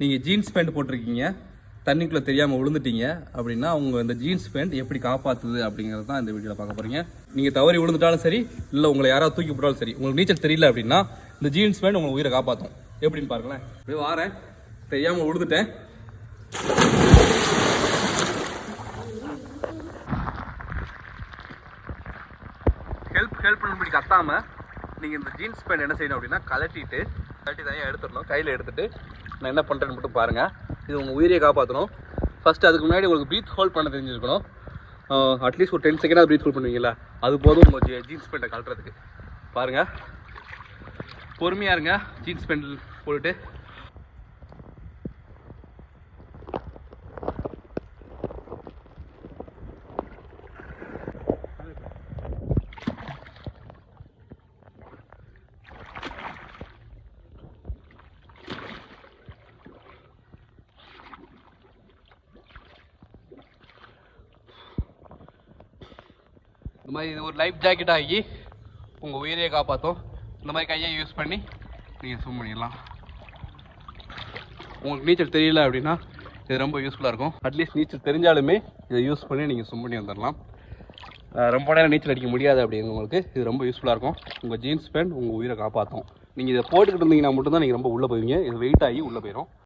நீங்கள் jeans pant போட்டிருக்கீங்க தண்ணிக்குள்ளே தெரியாமல் விழுந்துட்டீங்க அப்படின்னா உங்கள் இந்த ஜீன்ஸ் பேண்ட் எப்படி காப்பாற்றுது அப்படிங்கிறது தான் இந்த வீடியோவில் பார்க்க போகிறீங்க நீங்கள் தவறி விழுந்துட்டாலும் சரி இல்லை உங்களை யாராவது தூக்கி போட்டாலும் சரி உங்களுக்கு நீச்சல் தெரியல அப்படின்னா இந்த ஜீன்ஸ் பேண்ட் உங்களை உயிரை காப்பாற்றும் எப்படின்னு பாருங்களேன். அப்படியே வாரேன். தெரியாமல் விழுந்துட்டேன் ஹெல்ப் ஹெல்ப் பண்ணி கத்தாமல் நீங்கள் இந்த ஜீன்ஸ் பேண்ட் என்ன செய்யணும் அப்படின்னா கலட்டிட்டு கலட்டி தனியாக எடுத்துடணும். கையில் எடுத்துகிட்டு நான் என்ன பண்ணுறேன்னு மட்டும் பாருங்கள் இது உங்கள் உயிரியை காப்பாற்றணும் ஃபஸ்ட்டு அதுக்கு முன்னாடி உங்களுக்கு ப்ரீத் ஹோல்ட் பண்ண தெரிஞ்சிருக்கணும். அட்லீஸ்ட் ஒரு டென் செகண்டாக ப்ரீத் ஹோல்ட் பண்ணுவீங்களா அது போதும் உங்கள் ஜீன்ஸ் பேண்ட்டை கழட்டுறதுக்கு. பாருங்கள் பொறுமையாக இருங்க ஜீன்ஸ் பேண்ட் போட்டுட்டு. இந்த மாதிரி இது ஒரு லைஃப் ஜாக்கெட் ஆகி உங்கள் உயிரையை காப்பாற்றும் இந்த மாதிரி கையை யூஸ் பண்ணி நீங்கள் ஸ்விம் பண்ணிடலாம். உங்களுக்கு நீச்சல் தெரியல அப்படின்னா இது ரொம்ப யூஸ்ஃபுல்லாக இருக்கும். அட்லீஸ்ட் நீச்சல் தெரிஞ்சாலுமே இதை யூஸ் பண்ணி நீங்கள் ஸ்விம் பண்ணி வந்துடலாம். ரொம்ப நேரம் நீச்சல் அடிக்க முடியாது அப்படிங்கிறவங்களுக்கு இது ரொம்ப யூஸ்ஃபுல்லாக இருக்கும். உங்கள் ஜீன்ஸ் பேண்ட் உங்கள் உயிரை காப்பாற்றும் நீங்கள் இதை போட்டுக்கிட்டு இருந்தீங்கன்னா மட்டும்தான் நீங்கள் ரொம்ப உள்ளே போவீங்க. இது வெயிட் ஆகி உள்ளே போயிடும்